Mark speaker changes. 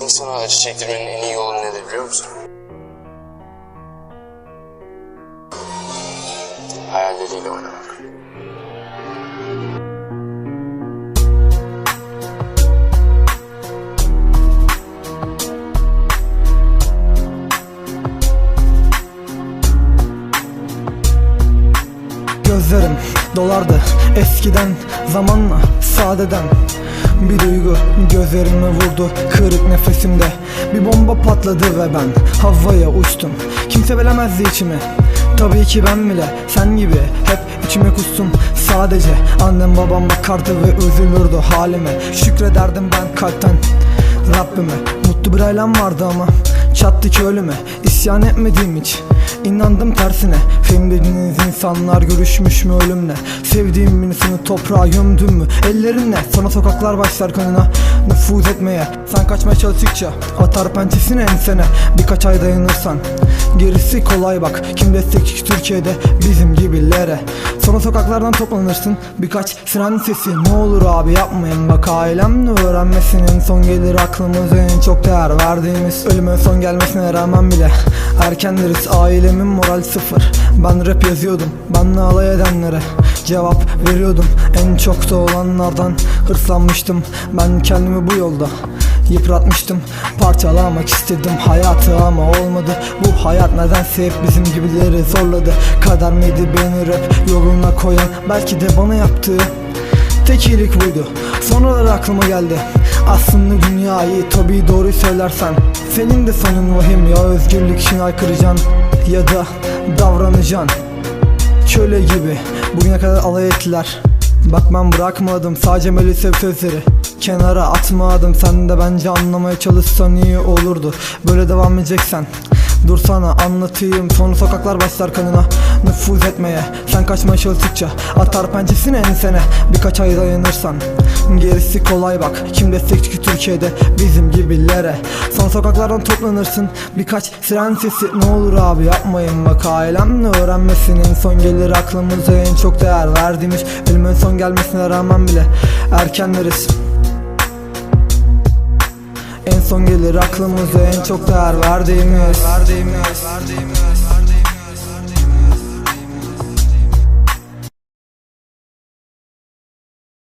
Speaker 1: İnsana acı çektirmenin en iyi yolu nedir biliyor musun? Hayalleriyle oynamak.
Speaker 2: Gözlerim dolardı eskiden zamanla sadeden Bir duygu gözlerime vurdu kırık nefesimde. Bir bomba patladı ve ben havaya uçtum. Kimse bilemezdi içimi. Tabii ki ben bile sen gibi hep içime kustum. Sadece annem babam bakardı ve üzülürdü halime. Şükrederdim ben kalpten. Rabbime Mutlu bir ailem vardı ama Çattı ki ölüme. İsyan etmediğim hiç İnandım tersine. Film dediğiniz insanlar görüşmüş mü ölümle? Sevdiğim birisini toprağa gömdüm mü? Ellerinle sonra sokaklar başlar kanına Nüfuz etmeye. Sen kaçmaya çalıştıkça Atar pençesini ensene. Birkaç ay dayanırsan Gerisi kolay bak. Kim destekçi Türkiye'de? Bizim gibilere. Sonra sokaklardan toplanırsın. Birkaç siren sesi. Ne olur abi yapmayın bak. Ailemle öğrenmesinin Son gelir aklımıza en çok değer verdiğimiz. Ölüme son gelmesine rağmen bile Erkenleriz ailemin moral sıfır. Ben rap yazıyordum benle alay edenlere Cevap veriyordum. En çok da olanlardan Hırslanmıştım. Ben kendimi bu yolda Yıpratmıştım. Parçalamak istedim hayatı ama olmadı. Bu hayat nedense hep bizim gibileri zorladı. Kader miydi beni rap yoluna koyan? Belki de bana yaptığı Tek iyilik buydu. Sonraları aklıma geldi. Aslında dünyayı tabi doğru söylersen Senin de sonun vahim ya. Özgürlük için aykıracaksın Ya da davranacaksın. Köle gibi. Bugüne kadar alay ettiler. Bak ben bırakmadım sadece maalesef sözleri. Kenara atmadım sen de bence anlamaya çalışsan iyi olurdu. Böyle devam edeceksen. Dur sana anlatayım. Sonra sokaklar başlar kanına. Nüfuz etmeye. Sen kaçmaya çalıştıkça Atar pençesini ensene. Birkaç ay dayanırsan Gerisi kolay bak. Kim destekçi ki Türkiye'de bizim gibilere. Son sokaklardan toplanırsın. Birkaç siren sesi. Ne olur abi yapmayın bak. Ailemle öğrenmesinin Son gelir aklımıza en çok değer verdiğimiz. Ölümün son gelmesine rağmen bile erkenleriz en son gelir aklımıza en çok değer verdiğimiz, verdiğimiz, verdiğimiz.